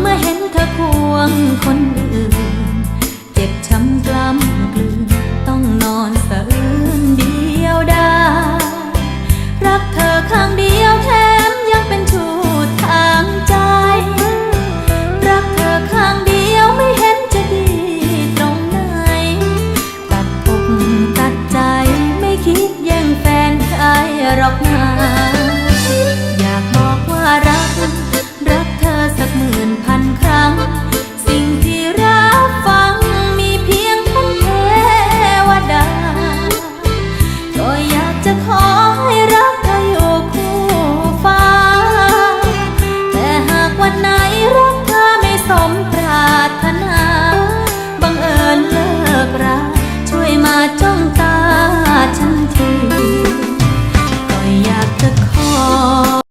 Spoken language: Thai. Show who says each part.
Speaker 1: เมื่อเห็นเธอควงคนอื่น เจ็บช้ำกล้ำกลืนต้องนอนสะอื้นเดียวดายรักเธอครั้งเดียวแถมยังเป็นชูดทางใจ รักเธอครั้งเดียวไม่เห็นจะดีตรงไหน ตัดอกตัดใจไม่คิดแย่งแฟนใครหรอกนา 空。